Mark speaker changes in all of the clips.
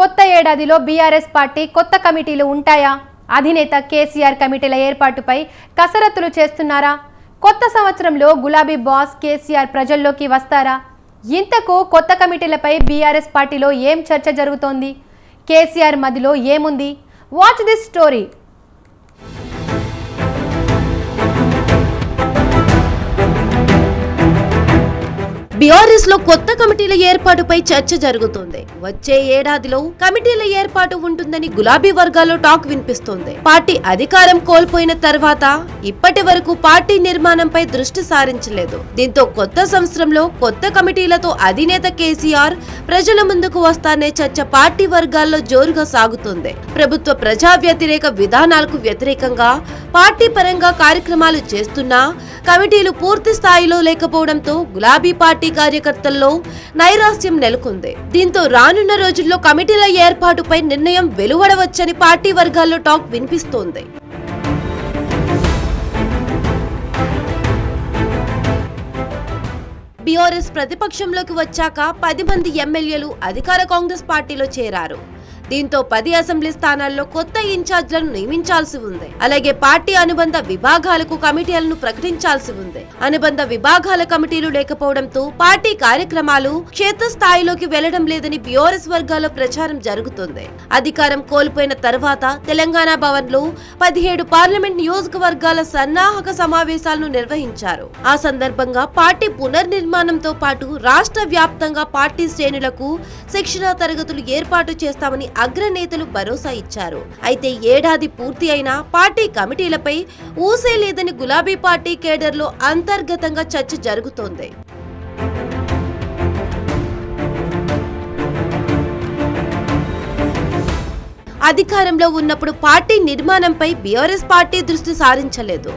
Speaker 1: కొత్త ఏడాదిలో BRS party కొత్త కమిటీలు ఉంటాయా? అధినేత కేసీఆర్ కమిటీల ఏర్పాటుపై కసరత్తులు చేస్తున్నారా? కొత్త సంవత్సరంలో గులాబీ బాస్ కేసీఆర్ ప్రజల్లోకి వస్తారా? ఇంతకు కొత్త కమిటీలపై బీఆర్ఎస్ పార్టీలో ఏం చర్చ జరుగుతోంది? కేసీఆర్ మదిలో ఏముంది? వాచ్ దిస్ స్టోరీ
Speaker 2: బీఆర్ఎస్లో కొత్త కమిటీల ఏర్పాటుపై చర్చ జరుగుతోంది. వచ్చే ఏడాదిలో కమిటీల ఏర్పాటు ఉంటుందని గులాబీ వర్గాల్లో టాక్ వినిపిస్తోంది. పార్టీ అధికారం కోల్పోయిన తర్వాత ఇప్పటి వరకు పార్టీ నిర్మాణంపై దృష్టి సారించలేదు. దీంతో కొత్త సంవత్సరంలో కొత్త కమిటీలతో అధినేత కేసీఆర్ ప్రజల ముందుకు వస్తానే చర్చ పార్టీ వర్గాల్లో జోరుగా సాగుతోంది. ప్రభుత్వ ప్రజా వ్యతిరేక విధానాలకు వ్యతిరేకంగా పార్టీ పరంగా కార్యక్రమాలు చేస్తున్నా కమిటీలు పూర్తి స్థాయిలో లేకపోవడంతో గులాబీ పార్టీ కార్యకర్తల్లో నైరాస్యం నెలకొంది. దీంతో రానున్న రోజుల్లో కమిటీల ఏర్పాటుపై నిర్ణయం వెలువడవచ్చని పార్టీ వర్గాల్లో టాక్ వినిపిస్తోంది. బీఆర్ఎస్ ప్రతిపక్షంలోకి వచ్చాక పది మంది ఎమ్మెల్యేలు అధికార కాంగ్రెస్ పార్టీలో చేరారు. దీంతో పది అసెంబ్లీ స్థానాల్లో కొత్త ఇన్ఛార్జ్లను నియమించాల్సి ఉంది. అలాగే పార్టీ అనుబంధ విభాగాలకు కమిటీలను ప్రకటించాల్సి ఉంది. అనుబంధ విభాగాల కమిటీలు లేకపోవడంతో పార్టీ కార్యక్రమాలు క్షేత్రస్థాయిలోకి వెళ్ళడం లేదని బిఆర్ఎస్ వర్గాల్లో ప్రచారం జరుగుతుంది. అధికారం కోల్పోయిన తర్వాత తెలంగాణ భవన్లో పదిహేడు పార్లమెంట్ నియోజకవర్గాల సన్నాహక సమావేశాలను నిర్వహించారు. ఆ సందర్భంగా పార్టీ పునర్నిర్మాణంతో పాటు రాష్ట్ర వ్యాప్తంగా పార్టీ శ్రేణులకు శిక్షణా తరగతులు ఏర్పాటు చేస్తామని అగ్రనేతలు భరోసా ఇచ్చారు. అయితే ఏడాది పూర్తి అయినా పార్టీ కమిటీలపై ఊసే లేదని గులాబీ పార్టీ కేడర్లో అంతర్గతంగా చర్చ జరుగుతోంది. అధికారంలో ఉన్నప్పుడు పార్టీ నిర్మాణంపై బీఆర్ఎస్ పార్టీ దృష్టి సారించలేదు.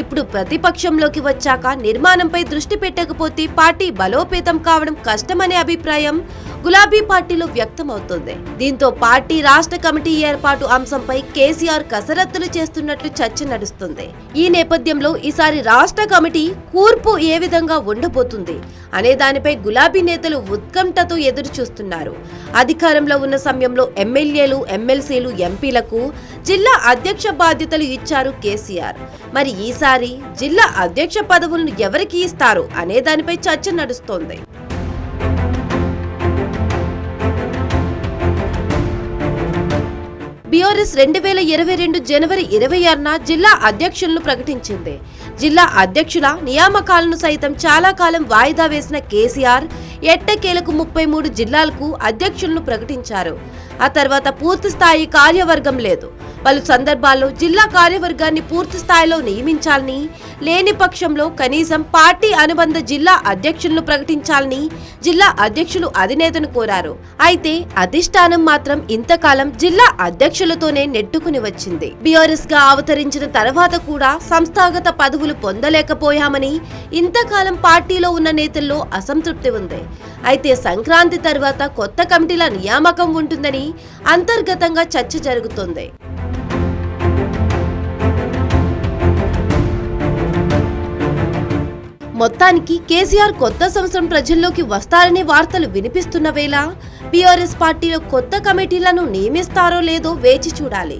Speaker 2: ఇప్పుడు ప్రతిపక్షంలోకి వచ్చాక నిర్మాణంపై దృష్టి పెట్టకపోతే పార్టీ బలోపేతం కావడం కష్టమనే అభిప్రాయం గులాబీ పార్టీలో వ్యక్తమవుతోంది. దీంతో పార్టీ రాష్ట్ర కమిటీ ఏర్పాటు అంశంపై కేసీఆర్ కసరత్తులు చేస్తున్నట్లు చర్చ నడుస్తుంది. ఈ నేపథ్యంలో ఈసారి రాష్ట్ర కమిటీ కూర్పు ఏ విధంగా ఉండబోతుంది అనే దానిపై గులాబీ నేతలు ఉత్కంఠతో ఎదురు చూస్తున్నారు అధికారంలో ఉన్న సమయంలో ఎమ్మెల్యేలు ఎమ్మెల్సీలు ఎంపీలకు జిల్లా అధ్యక్ష బాధ్యతలు ఇచ్చారు కేసీఆర్. మరి ఈసారి జిల్లా అధ్యక్ష పదవులను ఎవరికి ఇస్తారు అనే దానిపై చర్చ నడుస్తోంది. బీఆర్ఎస్ రెండు వేల ఇరవై రెండు జనవరి ఇరవై ఆరున జిల్లా అధ్యక్షులను ప్రకటించింది. జిల్లా అధ్యక్షుల నియామకాలను సైతం చాలా కాలం వాయిదా వేసిన కేసీఆర్ ఎట్టకేలకు ముప్పై మూడు జిల్లాలకు అధ్యక్షులను ప్రకటించారు. ఆ తర్వాత పూర్తి స్థాయి కార్యవర్గం లేదు. పలు సందర్భాల్లో జిల్లా కార్యవర్గాన్ని పూర్తి స్థాయిలో నియమించాలని లేని పక్షంలో కనీసం పార్టీ అనుబంధ జిల్లా అధ్యక్షులను ప్రకటించాలని జిల్లా అధ్యక్షులు అధినేతను కోరారు. అయితే అధిష్టానం మాత్రం ఇంతకాలం జిల్లా అధ్యక్షులతోనే నెట్టుకుని వచ్చింది. బిఆర్ఎస్గా అవతరించిన తర్వాత కూడా సంస్థాగత పదవులు పొందలేకపోయామని ఇంతకాలం పార్టీలో ఉన్న నేతల్లో అసంతృప్తి ఉంది. అయితే సంక్రాంతి తర్వాత కొత్త కమిటీల నియామకం ఉంటుందని అంతర్గతంగా చర్చ జరుగుతోంది. మొత్తానికి కేసీఆర్ కొత్త సంవత్సరం ప్రజల్లోకి వస్తారనే వార్తలు వినిపిస్తున్న వేళ బీఆర్ఎస్ పార్టీలో కొత్త కమిటీలను నియమిస్తారో లేదో వేచి చూడాలి.